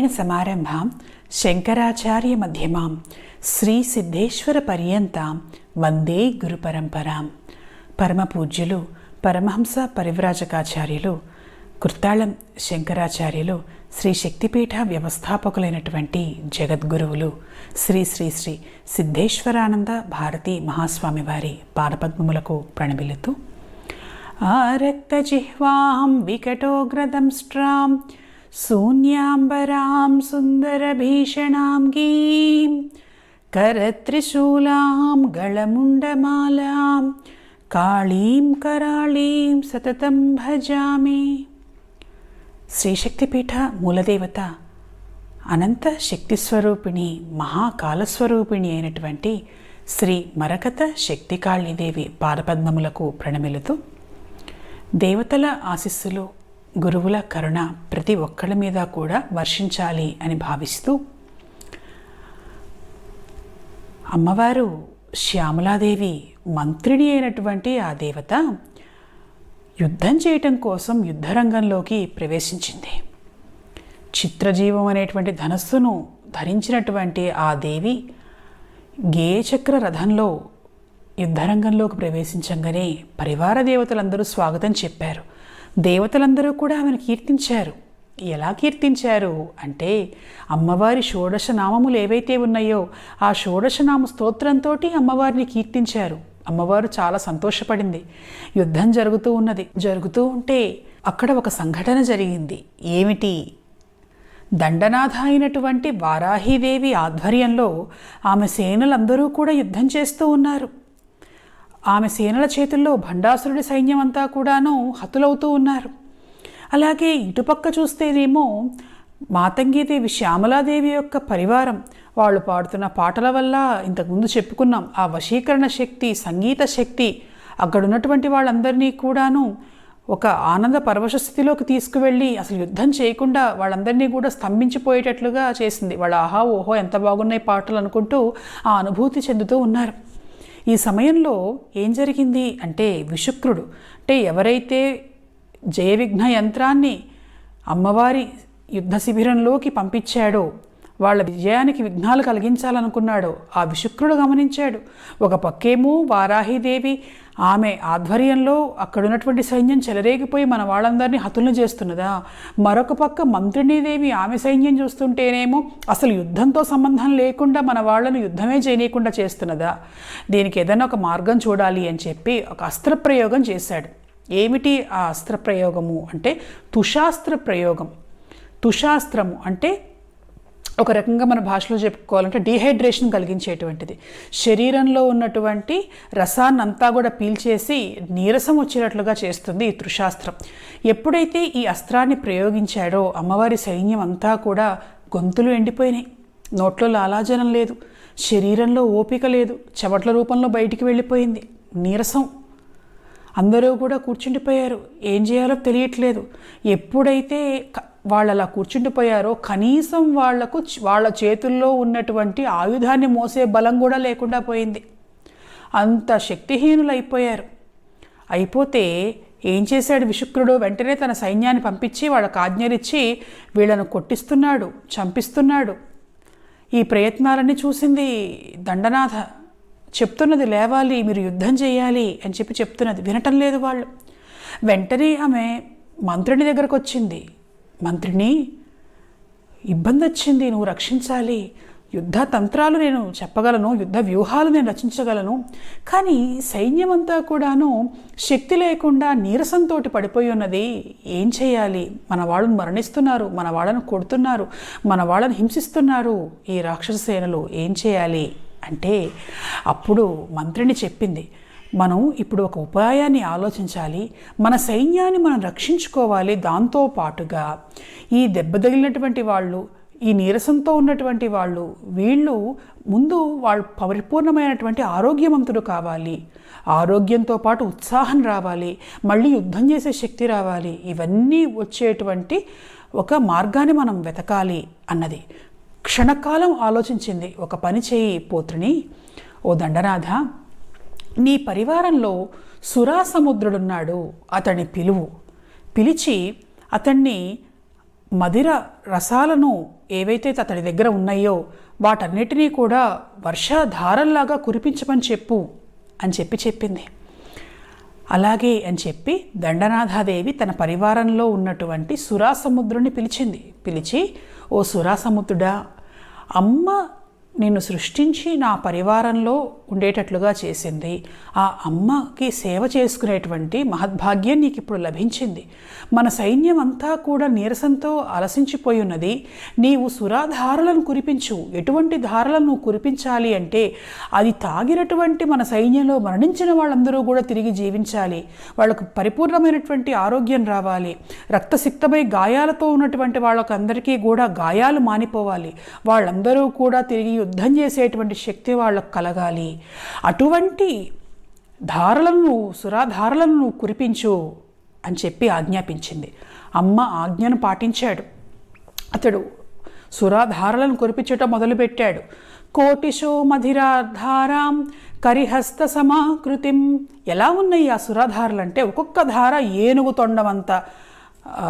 నారాయణ సమారంభాం శంకరాచార్య మధ్యమాం శ్రీ సిద్ధేశ్వర పర్యంతాం వందే గురు పరంపరాం. పరమ పూజ్యులు పరమహంస పరివ్రాజకాచార్యులు కృత్తాళం శంకరాచార్యులు శ్రీ శక్తిపీఠ వ్యవస్థాపకులైనటువంటి జగద్గురువులు శ్రీ శ్రీ శ్రీ సిద్ధేశ్వరానంద భారతి మహాస్వామి వారి పాదపద్మములకు ప్రణమిల్లుతూ ఆరక్తజిహ్వాం వికటోగ్రదంష్ట్రాం శూన్యాంబరాం సుందరభీషణాం గీం కరత్రిశూలాం గళముండమాలాం కాళీం కరాళీం సతతం భజామి. శ్రీశక్తిపీఠ మూలదేవత అనంత శక్తిస్వరూపిణి మహాకాలస్వరూపిణి అయినటువంటి శ్రీ మరకత శక్తికాళీదేవి పాదపద్మములకు ప్రణమిలుతూ దేవతల ఆశీస్సులు గురువుల కరుణ ప్రతి ఒక్కళ్ళ మీద కూడా వర్షించాలి అని భావిస్తూ అమ్మవారు శ్యామలాదేవి మంత్రిని అయినటువంటి ఆ దేవత యుద్ధం చేయటం కోసం యుద్ధరంగంలోకి ప్రవేశించింది. చిత్రజీవం అనేటువంటి ధనస్సును ధరించినటువంటి ఆ దేవి గేయచక్ర రథంలో యుద్ధరంగంలోకి ప్రవేశించంగానే పరివార దేవతలందరూ స్వాగతం చెప్పారు. దేవతలందరూ కూడా ఆమెను కీర్తించారు. ఎలా కీర్తించారు? అంటే అమ్మవారి షోడశనామములు ఏవైతే ఉన్నాయో ఆ షోడశనామ స్తోత్రంతో అమ్మవారిని కీర్తించారు. అమ్మవారు చాలా సంతోషపడింది. యుద్ధం జరుగుతూ ఉన్నది. జరుగుతూ ఉంటే అక్కడ ఒక సంఘటన జరిగింది. ఏమిటి? దండనాథ అయినటువంటి వారాహీదేవి ఆధ్వర్యంలో ఆమె సేనలందరూ కూడా యుద్ధం చేస్తూ ఉన్నారు. ఆమె సేనల చేతుల్లో భండాసురుడి సైన్యం అంతా కూడాను హతులవుతూ ఉన్నారు. అలాగే ఇటుపక్క చూస్తేనేమో మాతంగీదేవి శ్యామలాదేవి యొక్క పరివారం. వాళ్ళు పాడుతున్న పాటల వల్ల ఇంతకుముందు చెప్పుకున్నాం ఆ వశీకరణ శక్తి సంగీత శక్తి అక్కడున్నటువంటి వాళ్ళందరినీ కూడాను ఒక ఆనంద పరవశ స్థితిలోకి తీసుకువెళ్ళి అసలు యుద్ధం చేయకుండా వాళ్ళందరినీ కూడా స్తంభించిపోయేటట్లుగా చేసింది. వాళ్ళ ఆహా ఓహో ఎంత బాగున్నాయి పాటలు అనుకుంటూ ఆ అనుభూతి చెందుతూ ఉన్నారు. ఈ సమయంలో ఏం జరిగింది అంటే విశుక్రుడు అంటే ఎవరైతే జయ విఘ్న యంత్రాన్ని అమ్మవారి యుద్ధ శిబిరంలోకి పంపించాడో వాళ్ళ విజయానికి విఘ్నాలు కలిగించాలనుకున్నాడు. ఆ విశుక్రుడు గమనించాడు. ఒక పక్కేమో వారాహిదేవి ఆమె ఆధ్వర్యంలో అక్కడున్నటువంటి సైన్యం చెలరేగిపోయి మన వాళ్ళందరినీ హతులను చేస్తున్నదా? మరొక పక్క మంత్రిణీదేవి ఆమె సైన్యం చూస్తుంటేనేమో అసలు యుద్ధంతో సంబంధం లేకుండా మన వాళ్ళను యుద్ధమే చేయనీయకుండా చేస్తున్నదా? దీనికి ఏదైనా ఒక మార్గం చూడాలి అని చెప్పి ఒక అస్త్రప్రయోగం చేశాడు. ఏమిటి ఆ అస్త్ర ప్రయోగము? అంటే తుషాస్త్ర ప్రయోగం. తుషాస్త్రము అంటే ఒక రకంగా మన భాషలో చెప్పుకోవాలంటే డీహైడ్రేషన్ కలిగించేటువంటిది. శరీరంలో ఉన్నటువంటి రసాన్ని అంతా కూడా పీల్చేసి నీరసం వచ్చేటట్లుగా చేస్తుంది ఈ తృషాస్త్రం ఎప్పుడైతే ఈ అస్త్రాన్ని ప్రయోగించాడో అమ్మవారి సైన్యం అంతా కూడా గొంతులు ఎండిపోయినాయి. నోట్లో లాలాజనం లేదు. శరీరంలో ఓపిక లేదు. చెవట్ల రూపంలో బయటికి వెళ్ళిపోయింది. నీరసం. అందరూ కూడా కూర్చుండిపోయారు. ఏం చేయాలో తెలియట్లేదు. ఎప్పుడైతే వాళ్ళు అలా కూర్చుండిపోయారో కనీసం వాళ్ళకు వాళ్ళ చేతుల్లో ఉన్నటువంటి ఆయుధాన్ని మోసే బలం కూడా లేకుండా పోయింది. అంత శక్తిహీనులు అయిపోయారు అయిపోతే ఏం చేశాడు విశుక్రుడు? వెంటనే తన సైన్యాన్ని పంపించి వాళ్ళకు ఆజ్ఞలిచ్చి వీళ్ళను కొట్టిస్తున్నాడు చంపిస్తున్నాడు. ఈ ప్రయత్నాలన్నీ చూసింది దండనాథ. చెప్తున్నది లేవాలి మీరు యుద్ధం చేయాలి అని చెప్పి చెప్తున్నది వినటం లేదు వాళ్ళు. వెంటనే ఆమె మంత్రిని దగ్గరకు వచ్చింది మంత్రిని ఇబ్బంది వచ్చింది నువ్వు రక్షించాలి. యుద్ధ తంత్రాలు నేను చెప్పగలను యుద్ధ వ్యూహాలు నేను రచించగలను. కానీ సైన్యం అంతా కూడాను శక్తి లేకుండా నీరసంతో పడిపోయి ఉన్నది ఏం చేయాలి? మన వాళ్ళను మరణిస్తున్నారు మన వాళ్ళను కొడుతున్నారు మన వాళ్ళను హింసిస్తున్నారు ఈ రాక్షస సేనలు. ఏం చేయాలి? అంటే అప్పుడు మంత్రిని చెప్పింది మనం ఇప్పుడు ఒక ఉపాయాన్ని ఆలోచించాలి మన సైన్యాన్ని మనం రక్షించుకోవాలి దాంతో పాటుగా. ఈ దెబ్బ తగిలినటువంటి వాళ్ళు ఈ నీరసంతో ఉన్నటువంటి వాళ్ళు వీళ్ళు ముందు వాళ్ళు పరిపూర్ణమైనటువంటి ఆరోగ్యవంతుడు కావాలి. ఆరోగ్యంతో పాటు ఉత్సాహం రావాలి మళ్ళీ యుద్ధం చేసే శక్తి రావాలి. ఇవన్నీ వచ్చేటువంటి ఒక మార్గాన్ని మనం వెతకాలి అన్నది. క్షణకాలం ఆలోచించింది ఒక పని చేయి పోత్రిని. ఓ దండనాథ నీ పరివారంలో సురాసముద్రుడున్నాడు అతని పిలువు. పిలిచి అతన్ని మదిర రసాలను ఏవైతే అతడి దగ్గర ఉన్నాయో వాటన్నిటినీ కూడా వర్షాధారల్లాగా కురిపించమని చెప్పు అని చెప్పి చెప్పింది. అలాగే అని చెప్పి దండనాథాదేవి తన పరివారంలో ఉన్నటువంటి సురాసముద్రుని పిలిచింది. పిలిచి ఓ సురాసముద్రుడా అమ్మ నిన్ను సృష్టించి నా పరివారంలో ఉండేటట్లుగా చేసింది. ఆ అమ్మకి సేవ చేసుకునేటువంటి మహద్భాగ్యం నీకు ఇప్పుడు లభించింది. మన సైన్యం అంతా కూడా నీరసంతో అలసించిపోయి ఉన్నది నీవు సురాధారలను కురిపించు. ఎటువంటి ధారలను కురిపించాలి అంటే అది తాగినటువంటి మన సైన్యంలో మరణించిన వాళ్ళందరూ కూడా తిరిగి జీవించాలి. వాళ్ళకు పరిపూర్ణమైనటువంటి ఆరోగ్యం రావాలి. రక్తసిక్తమై గాయాలతో ఉన్నటువంటి వాళ్ళకందరికీ కూడా గాయాలు మానిపోవాలి. వాళ్ళందరూ కూడా తిరిగి యుద్ధం చేసేటువంటి శక్తి వాళ్ళకు కలగాలి. అటువంటి ధారలను సురాధారలను కురిపించు అని చెప్పి ఆజ్ఞాపించింది. అమ్మ ఆజ్ఞను పాటించాడు. అతడు సురాధారలను కురిపించటం మొదలుపెట్టాడు. కోటిశో మధిరాధారాం కరిహస్త సమాకృతిం. ఎలా ఉన్నాయి ఆ సురాధారలు అంటే ఒక్కొక్క ధార ఏనుగు తొండమంత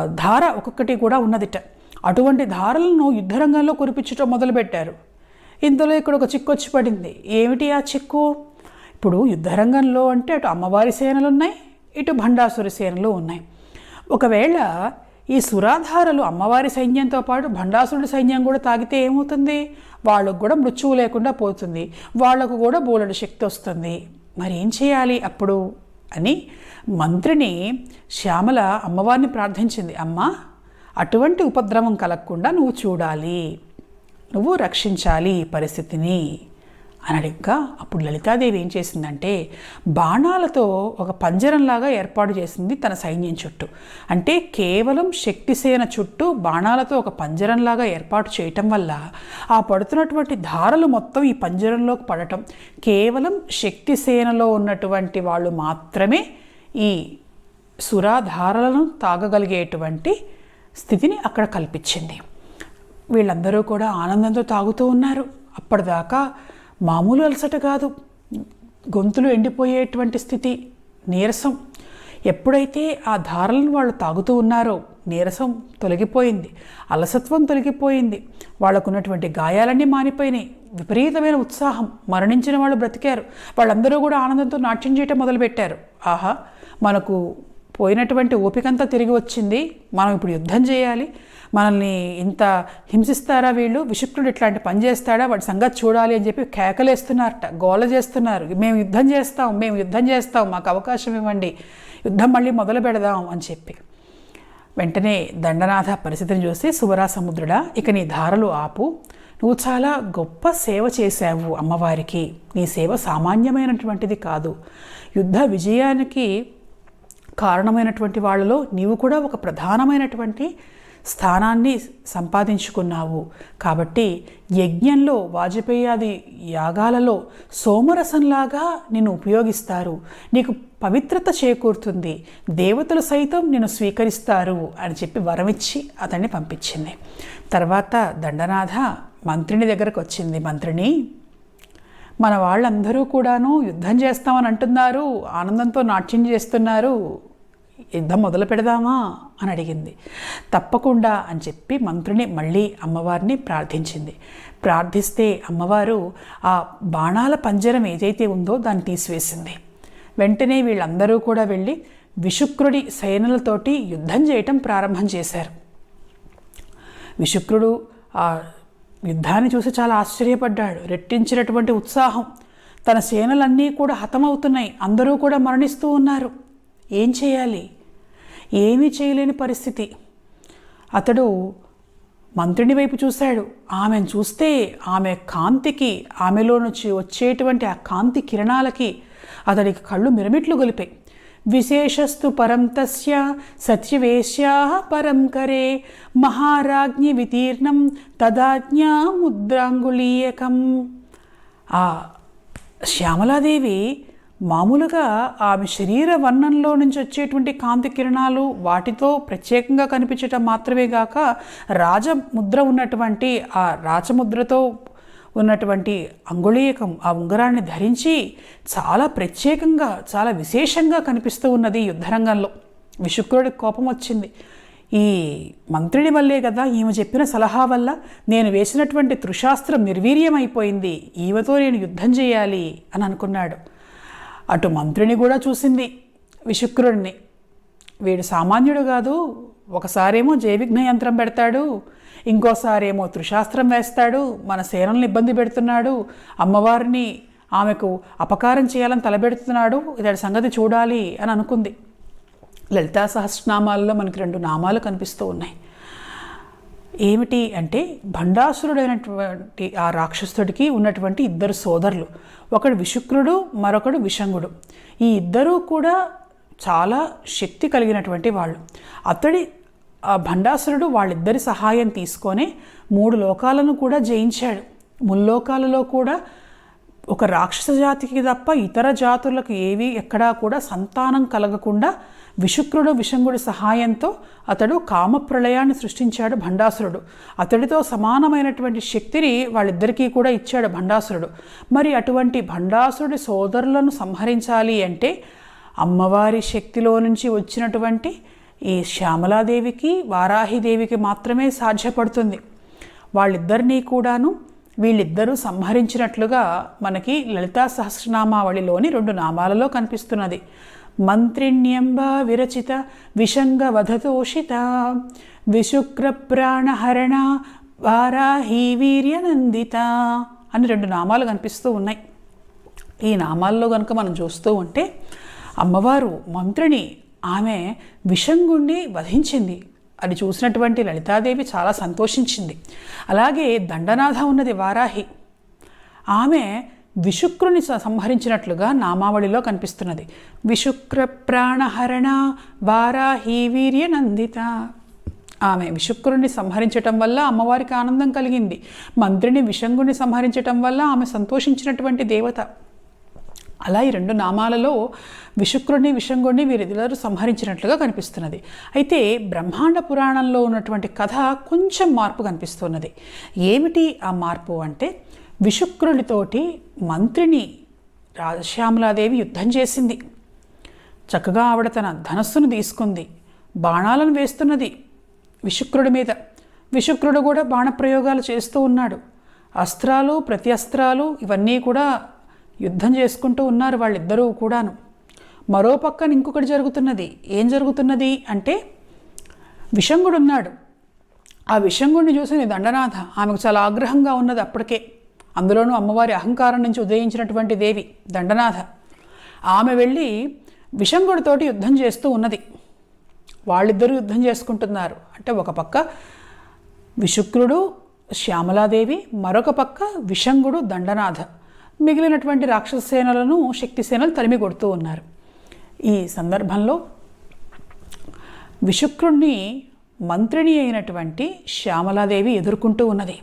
ధార ఒక్కొక్కటి కూడా ఉన్నదిట. అటువంటి ధారలను యుద్ధరంగంలో కురిపించటం మొదలుపెట్టారు. ఇందులో ఇక్కడ ఒక చిక్కు వచ్చి పడింది. ఏమిటి ఆ చిక్కు? ఇప్పుడు యుద్ధరంగంలో అంటే అటు అమ్మవారి సేనలు ఉన్నాయి ఇటు భండాసురి సేనలు ఉన్నాయి. ఒకవేళ ఈ సురాధారలు అమ్మవారి సైన్యంతో పాటు భండాసురుడి సైన్యం కూడా తాగితే ఏమవుతుంది? వాళ్ళకు కూడా మృత్యువు లేకుండా పోతుంది. వాళ్ళకు కూడా బోలెడు శక్తి వస్తుంది. మరి ఏం చేయాలి అప్పుడు? అని మంత్రిని శ్యామల అమ్మవారిని ప్రార్థించింది. అమ్మ అటువంటి ఉపద్రవం కలగకుండా నువ్వు చూడాలి. నువ్వు రక్షించాలి ఈ పరిస్థితిని. అని అప్పుడు లలితాదేవి ఏం చేసిందంటే బాణాలతో ఒక పంజరంలాగా ఏర్పాటు చేసింది తన సైన్యం చుట్టూ. అంటే కేవలం శక్తిసేన చుట్టూ బాణాలతో ఒక పంజరంలాగా ఏర్పాటు చేయటం వల్ల ఆ పడుతున్నటువంటి ధారలు మొత్తం ఈ పంజరంలోకి పడటం. కేవలం శక్తిసేనలో ఉన్నటువంటి వాళ్ళు మాత్రమే ఈ సురాధారలను తాగగలిగేటువంటి స్థితిని అక్కడ కల్పించింది. వీళ్ళందరూ కూడా ఆనందంతో తాగుతూ ఉన్నారు. అప్పటిదాకా మామూలు అలసట కాదు. గొంతులు ఎండిపోయేటువంటి స్థితి నీరసం. ఎప్పుడైతే ఆ ధారలను వాళ్ళు తాగుతూ ఉన్నారో నీరసం తొలగిపోయింది అలసత్వం తొలగిపోయింది. వాళ్ళకున్నటువంటి గాయాలన్నీ మానిపోయినాయి. విపరీతమైన ఉత్సాహం. మరణించిన వాళ్ళు బ్రతికారు. వాళ్ళందరూ కూడా ఆనందంతో నాట్యం చేయటం మొదలుపెట్టారు. ఆహా మనకు పోయినటువంటి ఓపికంతా తిరిగి వచ్చింది. మనం ఇప్పుడు యుద్ధం చేయాలి. మనల్ని ఇంత హింసిస్తారా వీళ్ళు? విషుక్రుడు ఇట్లాంటి పని చేస్తాడా? వాడి సంగతి చూడాలి అని చెప్పి కేకలేస్తున్నారట. గోల చేస్తున్నారు. మేము యుద్ధం చేస్తాం మేము యుద్ధం చేస్తాం మాకు అవకాశం ఇవ్వండి. యుద్ధం మళ్ళీ మొదలు పెడదాం అని చెప్పి. వెంటనే దండనాథ పరిస్థితిని చూసి సువరా సముద్రుడా ఇక నీ ధారలు ఆపు. నువ్వు చాలా గొప్ప సేవ చేశావు అమ్మవారికి. నీ సేవ సామాన్యమైనటువంటిది కాదు. యుద్ధ విజయానికి కారణమైనటువంటి వాళ్ళలో నీవు కూడా ఒక ప్రధానమైనటువంటి స్థానాన్ని సంపాదించుకున్నావు. కాబట్టి యజ్ఞంలో వాజపేయాది యాగాలలో సోమరసంలాగా నిన్ను ఉపయోగిస్తారు. నీకు పవిత్రత చేకూరుతుంది. దేవతలు సైతం నిన్ను స్వీకరిస్తారు అని చెప్పి వరమిచ్చి అతన్ని పంపించింది. తర్వాత దండనాథ మంత్రిని దగ్గరకు వచ్చింది. మంత్రిని మన వాళ్ళందరూ కూడాను యుద్ధం చేస్తామని అంటున్నారు. ఆనందంతో నాట్యం చేస్తున్నారు. యుద్ధం మొదలు పెడదామా? అని అడిగింది. తప్పకుండా అని చెప్పి మంత్రిని మళ్ళీ అమ్మవారిని ప్రార్థించింది. ప్రార్థిస్తే అమ్మవారు ఆ బాణాల పంజరం ఏదైతే ఉందో దాన్ని తీసివేసింది. వెంటనే వీళ్ళందరూ కూడా వెళ్ళి విశుక్రుడి సేనలతోటి యుద్ధం చేయటం ప్రారంభం చేశారు. విశుక్రుడు ఆ యుద్ధాన్ని చూసి చాలా ఆశ్చర్యపడ్డాడు. రెట్టించినటువంటి ఉత్సాహం. తన సేనలన్నీ కూడా హతమవుతున్నాయి. అందరూ కూడా మరణిస్తూ ఉన్నారు. ఏం చేయాలి? ఏమీ చేయలేని పరిస్థితి. అతడు మంత్రిని వైపు చూశాడు. ఆమెను చూస్తే ఆమె కాంతికి ఆమెలో నుంచి వచ్చేటువంటి ఆ కాంతి కిరణాలకి అతడికి కళ్ళు మిరమిట్లు గొలిపాయి. విశేషస్తు పరం తస్య సత్యవేశ్యా పరం కరే మహారాజ్ఞి వితీర్ణం తదాజ్ఞా ముద్రాంగుళీయకం. ఆ శ్యామలాదేవి మామూలుగా ఆమె శరీర వర్ణంలో నుంచి వచ్చేటువంటి కాంతి కిరణాలు వాటితో ప్రత్యేకంగా కనిపించటం మాత్రమే కాక రాజముద్ర ఉన్నటువంటి ఆ రాజముద్రతో ఉన్నటువంటి అంగుళీయకం ఆ ఉంగరాన్ని ధరించి చాలా ప్రత్యేకంగా చాలా విశేషంగా కనిపిస్తూ ఉన్నది యుద్ధరంగంలో. విశుక్రుడికి కోపం వచ్చింది. ఈ మంత్రిని వల్లే కదా ఈమె చెప్పిన సలహా వల్ల నేను వేసినటువంటి త్రిశాస్త్రం నిర్వీర్యమైపోయింది. ఈమెతో నేను యుద్ధం చేయాలి అని అనుకున్నాడు. అటు మంత్రిని కూడా చూసింది విశుక్రుడిని వీడు సామాన్యుడు కాదు ఒకసారేమో జైవిఘ్న యంత్రం పెడతాడు ఇంకోసారేమో త్రిశాస్త్రం వేస్తాడు మన సేనల్ని ఇబ్బంది పెడుతున్నాడు అమ్మవారిని ఆమెకు అపకారం చేయాలని తలబెడుతున్నాడు ఇతడి సంగతి చూడాలి అని అనుకుంది. లలితా సహస్రనామాల్లో మనకి రెండు నామాలు కనిపిస్తూ ఉన్నాయి. ఏమిటి అంటే భండాసురుడైనటువంటి ఆ రాక్షసుడికి ఉన్నటువంటి ఇద్దరు సోదరులు. ఒకడు విశుక్రుడు మరొకడు విషంగుడు. ఈ ఇద్దరూ కూడా చాలా శక్తి కలిగినటువంటి వాళ్ళు. అతడి ఆ భండాసురుడు వాళ్ళిద్దరి సహాయం తీసుకొని మూడు లోకాలను కూడా జయించాడు. ముల్లోకాలలో కూడా ఒక రాక్షస జాతికి తప్ప ఇతర జాతులకు ఏవి ఎక్కడా కూడా సంతానం కలగకుండా విశుక్రుడు విషంగుడి సహాయంతో అతడు కామప్రళయాన్ని సృష్టించాడు భండాసురుడు. అతడితో సమానమైనటువంటి శక్తిని వాళ్ళిద్దరికీ కూడా ఇచ్చాడు భండాసురుడు. మరి అటువంటి భండాసురుడి సోదరులను సంహరించాలి అంటే అమ్మవారి శక్తిలో నుంచి వచ్చినటువంటి ఈ శ్యామలాదేవికి వారాహిదేవికి మాత్రమే సాధ్యపడుతుంది. వాళ్ళిద్దరినీ కూడాను వీళ్ళిద్దరూ సంహరించినట్లుగా మనకి లలితా సహస్రనామావళిలోని రెండు నామాలలో కనిపిస్తున్నది. మంత్రిణ్యంబ విరచిత విషంగ వధతోషిత విశుక్ర ప్రాణహరణ వారాహి వీర్యనందిత అని రెండు నామాలు కనిపిస్తూ ఉన్నాయి. ఈ నామాల్లో కనుక మనం చూస్తూ ఉంటే అమ్మవారు మంత్రిని ఆమె విషంగుండి వధించింది. అది చూసినటువంటి లలితాదేవి చాలా సంతోషించింది. అలాగే దండనాథ ఉన్నది వారాహి. ఆమె విశుక్రుని సంహరించినట్లుగా నామావళిలో కనిపిస్తున్నది. విశుక్ర ప్రాణహరణ వారాహి వీర్య నందిత. ఆమె విశుక్రుణ్ణి సంహరించటం వల్ల అమ్మవారికి ఆనందం కలిగింది. మంత్రిని విషంగుని సంహరించటం వల్ల ఆమె సంతోషించినటువంటి దేవత. అలా ఈ రెండు నామాలలో విశుక్రుడిని విషంగుడిని వీరిద్దరు సంహరించినట్లుగా కనిపిస్తున్నది. అయితే బ్రహ్మాండ పురాణంలో ఉన్నటువంటి కథ కొంచెం మార్పు కనిపిస్తున్నది. ఏమిటి ఆ మార్పు అంటే విశుక్రుడితోటి మంత్రిని రాజశ్యామలాదేవి యుద్ధం చేసింది. చక్కగా ఆవిడ తన ధనస్సును తీసుకుంది. బాణాలను వేస్తున్నది విశుక్రుడి మీద. విశుక్రుడు కూడా బాణప్రయోగాలు చేస్తూ ఉన్నాడు. అస్త్రాలు ప్రతి అస్త్రాలు ఇవన్నీ కూడా యుద్ధం చేసుకుంటూ ఉన్నారు వాళ్ళిద్దరూ కూడాను. మరో పక్కన ఇంకొకటి జరుగుతున్నది. ఏం జరుగుతున్నది అంటే విషంగుడు ఉన్నాడు. ఆ విషంగుడిని చూసిన దండనాథ. ఆమెకు చాలా ఆగ్రహంగా ఉన్నది అప్పటికే. అందులోనూ అమ్మవారి అహంకారం నుంచి ఉదయించినటువంటి దేవి దండనాథ. ఆమె వెళ్ళి విషంగుడితోటి యుద్ధం చేస్తూ ఉన్నది. వాళ్ళిద్దరూ యుద్ధం చేసుకుంటున్నారు. అంటే ఒక పక్క విశుక్రుడు శ్యామలాదేవి మరొక పక్క విషంగుడు దండనాథ. మిగిలినటువంటి రాక్షస సేనలను శక్తి సేనలు తరిమి కొడుతూ ఉన్నారు. ఈ సందర్భంలో విశుక్రుణ్ణి మంత్రిని అయినటువంటి శ్యామలాదేవి ఎదుర్కొంటూ ఉన్నది.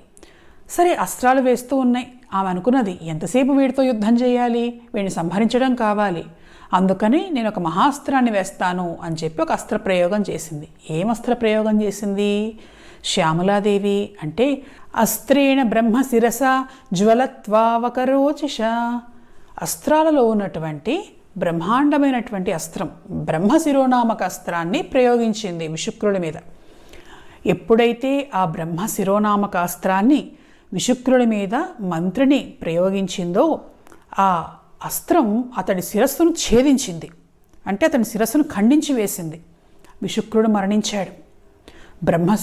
సరే అస్త్రాలు వేస్తూ ఉన్నాయి. ఆమె అనుకున్నది ఎంతసేపు వీడితో యుద్ధం చేయాలి? వీడిని సంహరించడం కావాలి. అందుకని నేను ఒక మహాస్త్రాన్ని వేస్తాను అని చెప్పి ఒక అస్త్ర ప్రయోగం చేసింది. ఏం అస్త్ర ప్రయోగం చేసింది? శ్యామలాదేవి అంటే అస్త్రేణ బ్రహ్మ శిరస జ్వలత్వావకరోచిష. అస్త్రాలలో ఉన్నటువంటి బ్రహ్మాండమైనటువంటి అస్త్రం బ్రహ్మ శిరోనామక అస్త్రాన్ని ప్రయోగించింది విశుక్రుడి మీద. ఎప్పుడైతే ఆ బ్రహ్మ శిరోనామక అస్త్రాన్ని విశుక్రుడి మీద మంత్రిని ప్రయోగించిందో ఆ అస్త్రం అతడి శిరస్సును ఛేదించింది. అంటే అతని శిరస్సును ఖండించి వేసింది. విశుక్రుడు మరణించాడు. బ్రహ్మ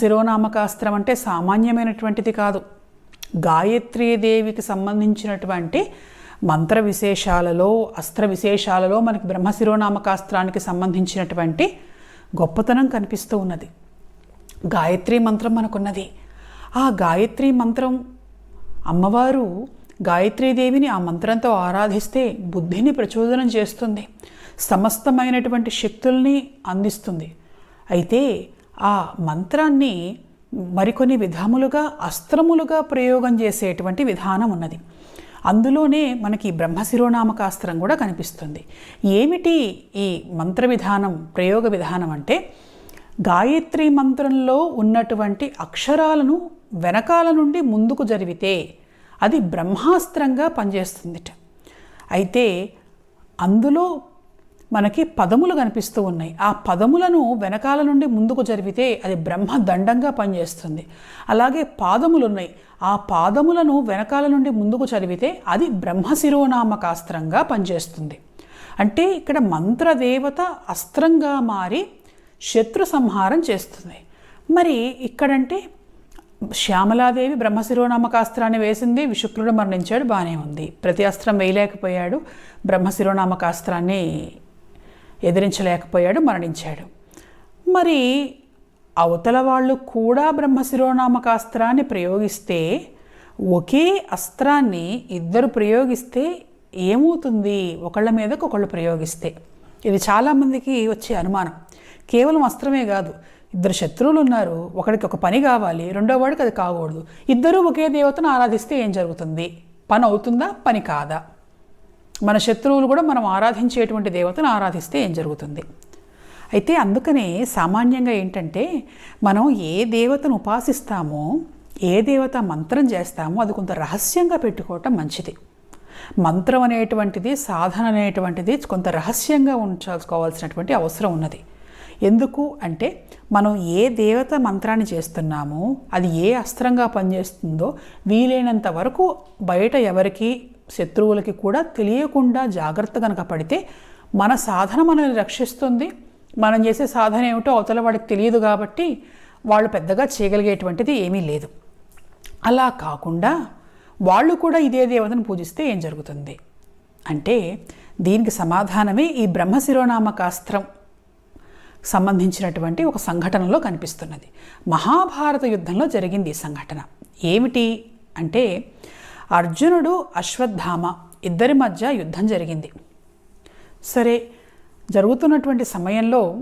అంటే సామాన్యమైనటువంటిది కాదు. గాయత్రీదేవికి సంబంధించినటువంటి మంత్ర విశేషాలలో అస్త్ర విశేషాలలో మనకి బ్రహ్మ శిరోనామకాస్త్రానికి సంబంధించినటువంటి గొప్పతనం కనిపిస్తూ ఉన్నది. గాయత్రీ మంత్రం మనకున్నది. ఆ గాయత్రీ మంత్రం అమ్మవారు గాయత్రీదేవిని ఆ మంత్రంతో ఆరాధిస్తే బుద్ధిని ప్రచోదనం చేస్తుంది. సమస్తమైనటువంటి శక్తుల్ని అందిస్తుంది. అయితే ఆ మంత్రాన్ని మరికొన్ని విధములుగా అస్త్రములుగా ప్రయోగం చేసేటువంటి విధానం ఉన్నది. అందులోనే మనకి బ్రహ్మశిరోనామకాస్త్రం కూడా కనిపిస్తుంది. ఏమిటి ఈ మంత్ర విధానం ప్రయోగ విధానం అంటే? గాయత్రి మంత్రంలో ఉన్నటువంటి అక్షరాలను వెనకాల నుండి ముందుకు జరిగితే అది బ్రహ్మాస్త్రంగా పనిచేస్తుందిట. అయితే అందులో మనకి పదములు కనిపిస్తూ ఉన్నాయి. ఆ పదములను వెనకాల నుండి ముందుకు జరిపితే అది బ్రహ్మ దండంగా పనిచేస్తుంది. అలాగే పాదములు ఉన్నాయి ఆ పాదములను వెనకాల నుండి ముందుకు చదివితే అది బ్రహ్మ శిరోనామకాస్త్రంగా పనిచేస్తుంది. అంటే ఇక్కడ మంత్రదేవత అస్త్రంగా మారి శత్రు సంహారం చేస్తుంది. మరి ఇక్కడంటే శ్యామలాదేవి బ్రహ్మశిరోనామకాస్త్రాన్ని వేసింది విశుక్రుడు మరణించాడు బాగానే ఉంది. ప్రతి అస్త్రం వేయలేకపోయాడు బ్రహ్మశిరోనామకాస్త్రాన్ని ఎదిరించలేకపోయాడు మరణించాడు. మరి అవతల వాళ్ళు కూడా బ్రహ్మశిరోనామకాస్త్రాన్ని ప్రయోగిస్తే ఒకే అస్త్రాన్ని ఇద్దరు ప్రయోగిస్తే ఏమవుతుంది? ఒకళ్ళ మీదకు ఒకళ్ళు ప్రయోగిస్తే. ఇది చాలామందికి వచ్చే అనుమానం. కేవలం అస్త్రమే కాదు ఇద్దరు శత్రువులు ఉన్నారు ఒకడికి ఒక పని కావాలి రెండో వాడికి అది కాకూడదు. ఇద్దరూ ఒకే దేవతను ఆరాధిస్తే ఏం జరుగుతుంది? పని అవుతుందా? పని కాదా? మన శత్రువులు కూడా మనం ఆరాధించేటువంటి దేవతను ఆరాధిస్తే ఏం జరుగుతుంది? అయితే అందుకనే సామాన్యంగా ఏంటంటే మనం ఏ దేవతను ఉపాసిస్తామో ఏ దేవత మంత్రం చేస్తామో అది కొంత రహస్యంగా పెట్టుకోవటం మంచిది. మంత్రం అనేటువంటిది సాధన అనేటువంటిది కొంత రహస్యంగా ఉంచుకోవాల్సినటువంటి అవసరం ఉన్నది. ఎందుకు అంటే మనం ఏ దేవత మంత్రాన్ని చేస్తున్నామో అది ఏ అస్త్రంగా పనిచేస్తుందో వీలైనంత వరకు బయట ఎవరికి శత్రువులకి కూడా తెలియకుండా జాగ్రత్త కనుక పడితే మన సాధన మనల్ని రక్షిస్తుంది. మనం చేసే సాధన ఏమిటో అవతల వాడికి తెలియదు కాబట్టి వాళ్ళు పెద్దగా చేయగలిగేటువంటిది ఏమీ లేదు. అలా కాకుండా వాళ్ళు కూడా ఇదే దేవతను పూజిస్తే ఏం జరుగుతుంది? అంటే దీనికి సమాధానమే ఈ బ్రహ్మ శిరోనామకాస్త్రం సంబంధించినటువంటి ఒక సంఘటనలో కనిపిస్తున్నది. మహాభారత యుద్ధంలో జరిగింది ఈ సంఘటన. ఏమిటి? అంటే అర్జునుడు అశ్వత్థామ ఇద్దరి మధ్య యుద్ధం జరిగింది. సరే జరుగుతున్నటువంటి సమయంలో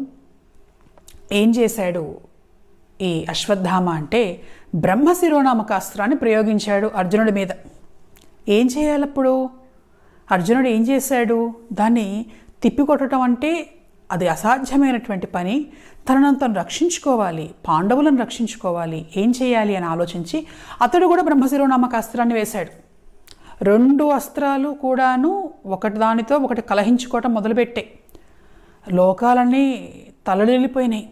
ఏం చేశాడు ఈ అశ్వత్థామ అంటే బ్రహ్మ శిరోనామకాస్త్రాన్ని ప్రయోగించాడు అర్జునుడి మీద. ఏం చేయాలప్పుడు అర్జునుడు ఏం చేశాడు? దాన్ని తిప్పికొట్టడం అంటే అది అసాధ్యమైనటువంటి పని. తనను తను రక్షించుకోవాలి పాండవులను రక్షించుకోవాలి ఏం చేయాలి అని ఆలోచించి అతడు కూడా బ్రహ్మశిరోనామక అస్త్రాన్ని వేశాడు. రెండు అస్త్రాలు కూడాను ఒకటి దానితో ఒకటి కలహించుకోవటం మొదలుపెట్టాయి లోకాలన్నీ తలడిల్లిపోయినాయి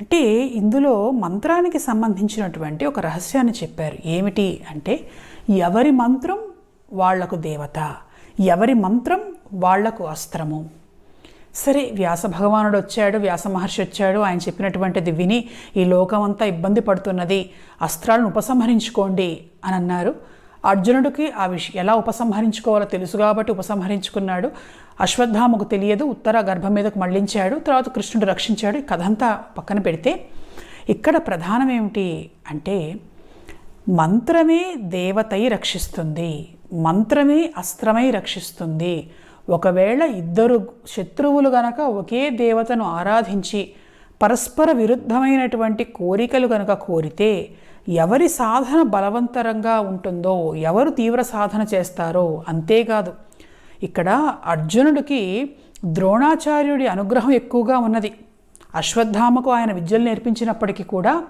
అంటే ఇందులో మంత్రానికి సంబంధించినటువంటి ఒక రహస్యాన్ని చెప్పారు. ఏమిటి అంటే ఎవరి మంత్రం వాళ్ళకు దేవత ఎవరి మంత్రం వాళ్ళకు అస్త్రము. సరే వ్యాస భగవానుడు వచ్చాడు వ్యాస మహర్షి వచ్చాడు ఆయన చెప్పినటువంటిది విని ఈ లోకమంతా ఇబ్బంది పడుతున్నది అస్త్రాలను ఉపసంహరించుకోండి అని అన్నారు. అర్జునుడికి ఆ విషయం ఎలా ఉపసంహరించుకోవాలో తెలుసు కాబట్టి ఉపసంహరించుకున్నాడు. అశ్వత్థామకు తెలియదు ఉత్తర గర్భం మీదకు మళ్ళించాడు తర్వాత కృష్ణుడు రక్షించాడు ఈ కథంతా పక్కన పెడితే. ఇక్కడ ప్రధానం ఏమిటి అంటే మంత్రమే దేవతై రక్షిస్తుంది మంత్రమే అస్త్రమై రక్షిస్తుంది ఒకవేళ ఇద్దరు శత్రువులు గనక ఒకే దేవతను ఆరాధించి పరస్పర విరుద్ధమైనటువంటి కోరికలు గనక కోరితే ఎవరి సాధన బలవంతరంగా ఉంటుందో ఎవరు తీవ్ర సాధన చేస్తారో అంతేకాదు. ఇక్కడ అర్జునుడికి ద్రోణాచార్యుడి అనుగ్రహం ఎక్కువగా ఉన్నది. అశ్వత్థామకు ఆయన విద్యలు నేర్పించినప్పటికీ కూడా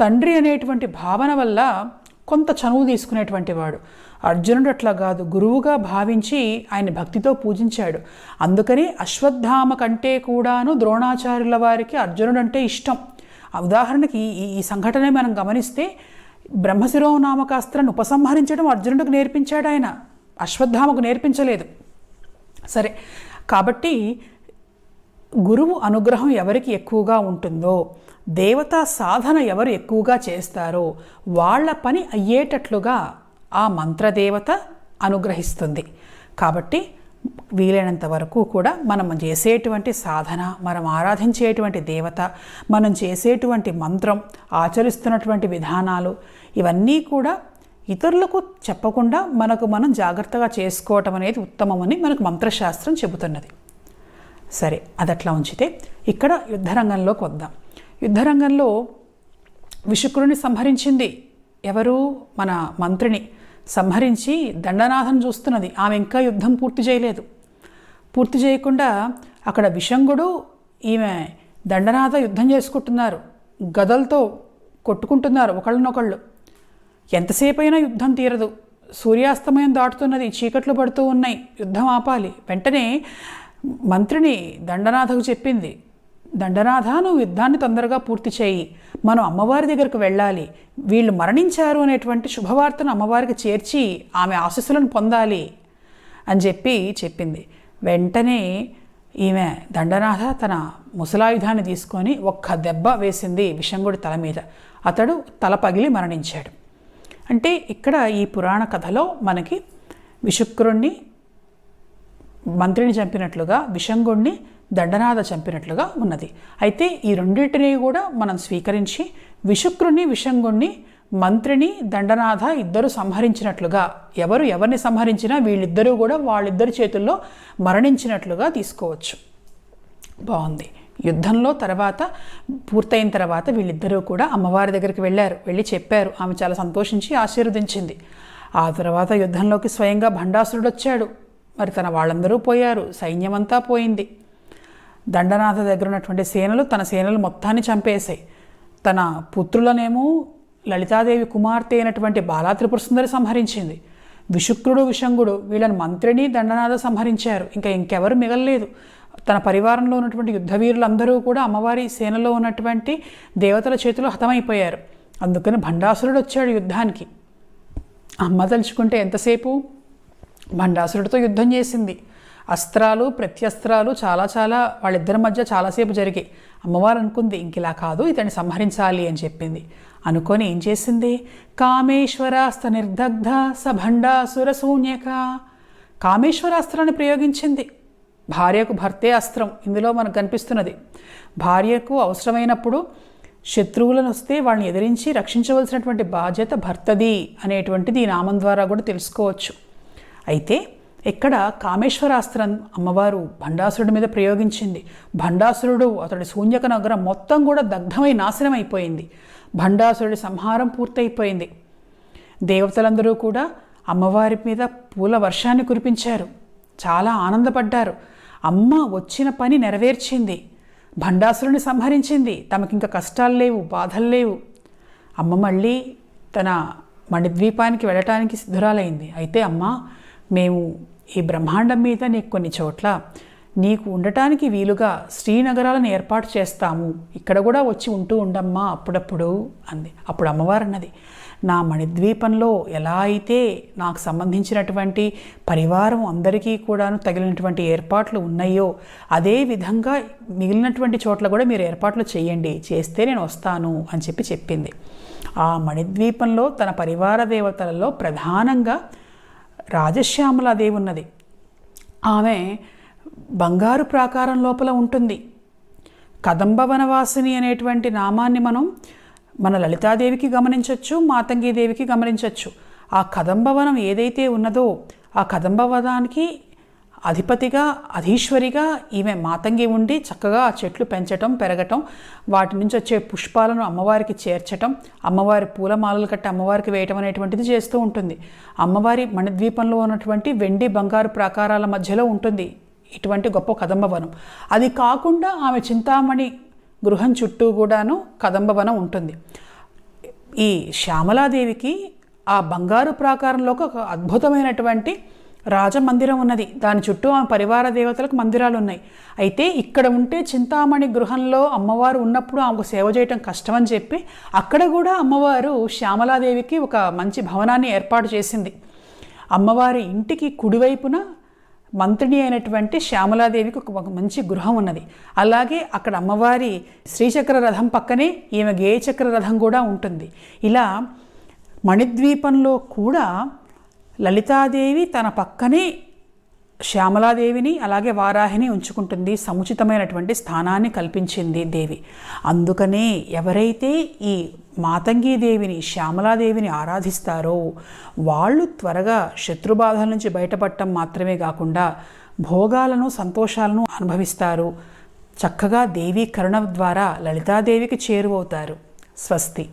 తండ్రి అనేటువంటి భావన వల్ల కొంత చనువు తీసుకునేటువంటి వాడు. అర్జునుడు అట్లా కాదు. గురువుగా భావించి ఆయన భక్తితో పూజించాడు. అందుకని అశ్వత్థామ కంటే కూడాను ద్రోణాచార్యుల వారికి అర్జునుడు అంటే ఇష్టం ఉదాహరణకి ఈ ఈ మనం గమనిస్తే బ్రహ్మశిరోనామకాస్త్రాన్ని ఉపసంహరించడం అర్జునుడికి నేర్పించాడు ఆయన. అశ్వత్థామకు నేర్పించలేదు. సరే కాబట్టి గురువు అనుగ్రహం ఎవరికి ఎక్కువగా ఉంటుందో దేవతా సాధన ఎవరు ఎక్కువగా చేస్తారో వాళ్ళ పని అయ్యేటట్లుగా ఆ మంత్రదేవత అనుగ్రహిస్తుంది. కాబట్టి వీలైనంత వరకు కూడా మనం చేసేటువంటి సాధన మనం ఆరాధించేటువంటి దేవత మనం చేసేటువంటి మంత్రం ఆచరిస్తున్నటువంటి విధానాలు ఇవన్నీ కూడా ఇతరులకు చెప్పకుండా మనకు మనం జాగ్రత్తగా చేసుకోవటం అనేది ఉత్తమమని మనకు మంత్రశాస్త్రం చెబుతున్నది. సరే అదట్లా ఉంచితే ఇక్కడ యుద్ధరంగంలోకి వద్దాం. యుద్ధరంగంలో విషుకురుని సంహరించింది ఎవరు? మన మంత్రిని. సంహరించి దండనాథం చూస్తున్నది. ఆమె ఇంకా యుద్ధం పూర్తి చేయలేదు. పూర్తి చేయకుండా అక్కడ విషంగుడు ఈమె దండనాథ యుద్ధం చేసుకుంటున్నారు. గదలతో కొట్టుకుంటున్నారు ఒకళ్ళనొకళ్ళు. ఎంతసేపు అయినా యుద్ధం తీరదు. సూర్యాస్తమయం దాటుతున్నది. చీకట్లు పడుతూ ఉన్నాయి. యుద్ధం ఆపాలి. వెంటనే మంత్రిని దండనాథకు చెప్పింది. దండనాథ నువ్వు యుద్ధాన్ని తొందరగా పూర్తి చేయి. మనం అమ్మవారి దగ్గరకు వెళ్ళాలి. వీళ్ళు మరణించారు అనేటువంటి శుభవార్తను అమ్మవారికి చేర్చి ఆమె ఆశస్సులను పొందాలి అని చెప్పి చెప్పింది. వెంటనే ఈమె దండనాథ తన ముసలాయుధాన్ని తీసుకొని ఒక్క దెబ్బ వేసింది విషంగుడి తల మీద. అతడు తల పగిలి మరణించాడు. అంటే ఇక్కడ ఈ పురాణ కథలో మనకి విశుక్రుణ్ణి మంత్రిని చంపినట్లుగా విషంగుణ్ణి దండనాథ చంపినట్లుగా ఉన్నది. అయితే ఈ రెండింటినీ కూడా మనం స్వీకరించి విశుక్రుణ్ణి విషంగుణ్ణి మంత్రిని దండనాథ ఇద్దరు సంహరించినట్లుగా ఎవరు ఎవరిని సంహరించినా వీళ్ళిద్దరూ కూడా వాళ్ళిద్దరి చేతుల్లో మరణించినట్లుగా తీసుకోవచ్చు. బాగుంది. యుద్ధంలో తర్వాత పూర్తయిన తర్వాత వీళ్ళిద్దరూ కూడా అమ్మవారి దగ్గరికి వెళ్ళారు. వెళ్ళి చెప్పారు. ఆమె చాలా సంతోషించి ఆశీర్వదించింది. ఆ తర్వాత యుద్ధంలోకి స్వయంగా భండాసురుడు వచ్చాడు మరి తన వాళ్ళందరూ పోయారు. సైన్యమంతా పోయింది. దండనాథ దగ్గర ఉన్నటువంటి సేనలు తన సేనలు మొత్తాన్ని చంపేశాయి. తన పుత్రులనేమో లలితాదేవి కుమార్తె అయినటువంటి బాలా త్రిపుర సుందరి సంహరించింది. విశుక్రుడు విషంగుడు వీళ్ళని మంత్రిని దండనాథ సంహరించారు. ఇంకా ఇంకెవరు మిగలలేదు. తన పరివారంలో ఉన్నటువంటి యుద్ధవీరులందరూ కూడా అమ్మవారి సేనలో ఉన్నటువంటి దేవతల చేతిలో హతమైపోయారు. అందుకని భండాసురుడు వచ్చాడు యుద్ధానికి. అమ్మ తలుచుకుంటే ఎంతసేపు? భండాసురుడితో యుద్ధం చేసింది. అస్త్రాలు ప్రత్యస్త్రాలు చాలా చాలా వాళ్ళిద్దరి మధ్య చాలాసేపు జరిగాయి అమ్మవారు అనుకుంది ఇంక ఇలా కాదు ఇతన్ని సంహరించాలి అని చెప్పింది. అనుకొని ఏం చేసింది? కామేశ్వరాస్త నిర్దగ్ధ సభండాసుర శూన్యక. కామేశ్వరాస్త్రాన్ని ప్రయోగించింది. భార్యకు భర్తే అస్త్రం ఇందులో మనకు కనిపిస్తున్నది. భార్యకు అవసరమైనప్పుడు శత్రువులను వస్తే వాళ్ళని ఎదిరించి రక్షించవలసినటువంటి బాధ్యత భర్తది అనేటువంటిది ఈ నామం ద్వారా కూడా తెలుసుకోవచ్చు. అయితే ఇక్కడ కామేశ్వరాస్త్రం అమ్మవారు భండాసురుడి మీద ప్రయోగించింది. భండాసురుడు అతడి శూన్యక నగరం మొత్తం కూడా దగ్ధమై నాశనం అయిపోయింది భండాసురుడి సంహారం పూర్తయిపోయింది. దేవతలందరూ కూడా అమ్మవారి మీద పూల వర్షాన్ని కురిపించారు. చాలా ఆనందపడ్డారు. అమ్మ వచ్చిన పని నెరవేర్చింది. భండాసురుని సంహరించింది. తమకింక కష్టాలు లేవు బాధలు లేవు. అమ్మ మళ్ళీ తన మణిద్వీపానికి వెళ్ళటానికి సిద్ధురాలైంది. అయితే అమ్మ మేము ఈ బ్రహ్మాండం మీద నీకు కొన్ని చోట్ల నీకు ఉండటానికి వీలుగా శ్రీనగరాలను ఏర్పాటు చేస్తాము. ఇక్కడ కూడా వచ్చి ఉంటూ ఉండమ్మా అప్పుడప్పుడు అంది. అప్పుడు అమ్మవారు అన్నది నా మణిద్వీపంలో ఎలా అయితే నాకు సంబంధించినటువంటి పరివారం అందరికీ కూడాను తగిలినటువంటి ఏర్పాట్లు ఉన్నాయో అదే విధంగా మిగిలినటువంటి చోట్ల కూడా మీరు ఏర్పాట్లు చేయండి. చేస్తే నేను వస్తాను అని చెప్పి చెప్పింది. ఆ మణిద్వీపంలో తన పరివార దేవతలలో ప్రధానంగా రాజశ్యామలాదేవి ఉన్నది. ఆమె బంగారు ప్రాకారం లోపల ఉంటుంది. కదంబ వనవాసిని అనేటువంటి నామాన్ని మనం మన లలితాదేవికి గమనించవచ్చు మాతంగీదేవికి గమనించవచ్చు ఆ కదంబవనం ఏదైతే ఉన్నదో ఆ కదంబవనానికి అధిపతిగా అధీశ్వరిగా ఈమె మాతంగి ఉండి చక్కగా ఆ చెట్లు పెంచటం పెరగటం వాటి నుంచి వచ్చే పుష్పాలను అమ్మవారికి చేర్చటం అమ్మవారి పూలమాలలు కట్టి అమ్మవారికి వేయటం అనేటువంటిది చేస్తూ ఉంటుంది. అమ్మవారి మణిద్వీపంలో ఉన్నటువంటి వెండి బంగారు ప్రాకారాల మధ్యలో ఉంటుంది ఇటువంటి గొప్ప కదంబవనం. అది కాకుండా ఆమె చింతామణి గృహం చుట్టూ కూడాను కదంబవనం ఉంటుంది. ఈ శ్యామలాదేవికి ఆ బంగారు ప్రాకారంలో ఒక అద్భుతమైనటువంటి రాజమందిరం ఉన్నది. దాని చుట్టూ ఆమె పరివార దేవతలకు మందిరాలు ఉన్నాయి అయితే ఇక్కడ ఉంటే చింతామణి గృహంలో అమ్మవారు ఉన్నప్పుడు ఆమెకు సేవ చేయటం కష్టమని చెప్పి అక్కడ కూడా అమ్మవారు శ్యామలాదేవికి ఒక మంచి భవనాన్ని ఏర్పాటు చేసింది. అమ్మవారి ఇంటికి కుడివైపున మంత్రిని అయినటువంటి శ్యామలాదేవికి ఒక మంచి గృహం ఉన్నది. అలాగే అక్కడ అమ్మవారి శ్రీచక్ర రథం పక్కనే ఈమె గేయచక్ర రథం కూడా ఉంటుంది. ఇలా మణిద్వీపంలో కూడా లలితాదేవి తన పక్కనే శ్యామలాదేవిని అలాగే వారాహిని ఉంచుకుంటుంది. సముచితమైనటువంటి స్థానాన్ని కల్పించింది దేవి. అందుకనే ఎవరైతే ఈ మాతంగీదేవిని శ్యామలాదేవిని ఆరాధిస్తారో వాళ్ళు త్వరగా శత్రుబాధల నుంచి బయటపడటం మాత్రమే కాకుండా భోగాలను సంతోషాలను అనుభవిస్తారు. చక్కగా దేవీ కరుణ ద్వారా లలితాదేవికి చేరువవుతారు. స్వస్తి.